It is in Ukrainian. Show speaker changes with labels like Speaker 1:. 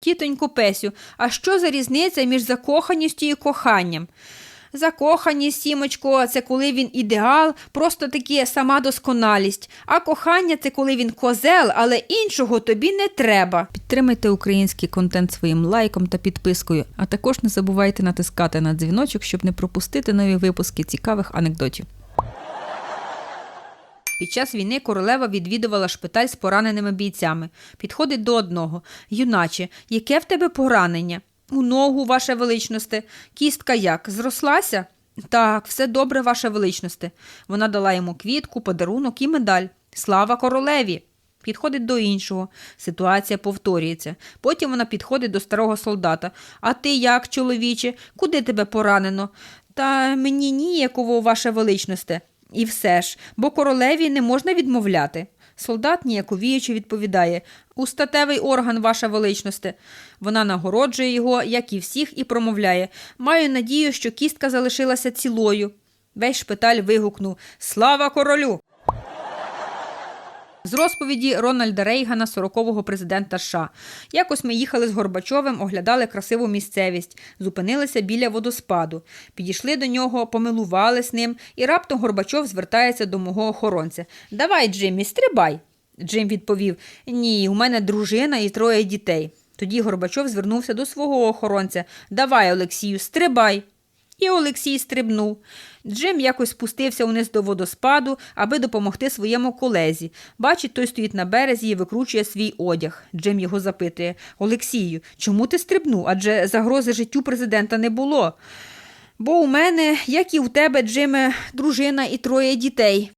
Speaker 1: Тітонько Песю, а що за різниця між закоханістю і коханням? Закоханість, сімочко, це коли він ідеал, просто таки сама досконалість. А кохання це коли він козел, але іншого тобі не треба. Підтримайте український контент своїм лайком та підпискою, а також не забувайте натискати на дзвіночок, щоб не пропустити нові випуски цікавих анекдотів. Під час війни королева відвідувала шпиталь з пораненими бійцями. Підходить до одного. Юначе, яке в тебе поранення? У ногу, ваше величносте. Кістка як? Зрослася? Так, все добре, ваше величносте. Вона дала йому квітку, подарунок і медаль. Слава королеві! Підходить до іншого. Ситуація повторюється. Потім вона підходить до старого солдата. А ти як, чоловіче? Куди тебе поранено? Та мені ніяково, ваше величносте. І все ж, бо королеві не можна відмовляти. Солдат ніяковіючи відповідає Устатевий орган, ваша величносте. Вона нагороджує його, як і всіх, і промовляє Маю надію, що кістка залишилася цілою. Весь шпиталь вигукнув Слава королю! З розповіді Рональда Рейгана, 40-го президента США. Якось ми їхали з Горбачовим, оглядали красиву місцевість, зупинилися біля водоспаду. Підійшли до нього, помилувались ним, і раптом Горбачов звертається до мого охоронця. Давай, Джиммі, стрибай. Джим відповів: Ні, у мене дружина і троє дітей. Тоді Горбачов звернувся до свого охоронця. Давай, Олексію, стрибай. І Олексій стрибнув. Джим якось спустився униз до водоспаду, аби допомогти своєму колезі. Бачить, той стоїть на березі і викручує свій одяг. Джим його запитує Олексію, чому ти стрибнув? Адже загрози життю президента не було. Бо у мене, як і у тебе, Джиме, дружина і троє дітей.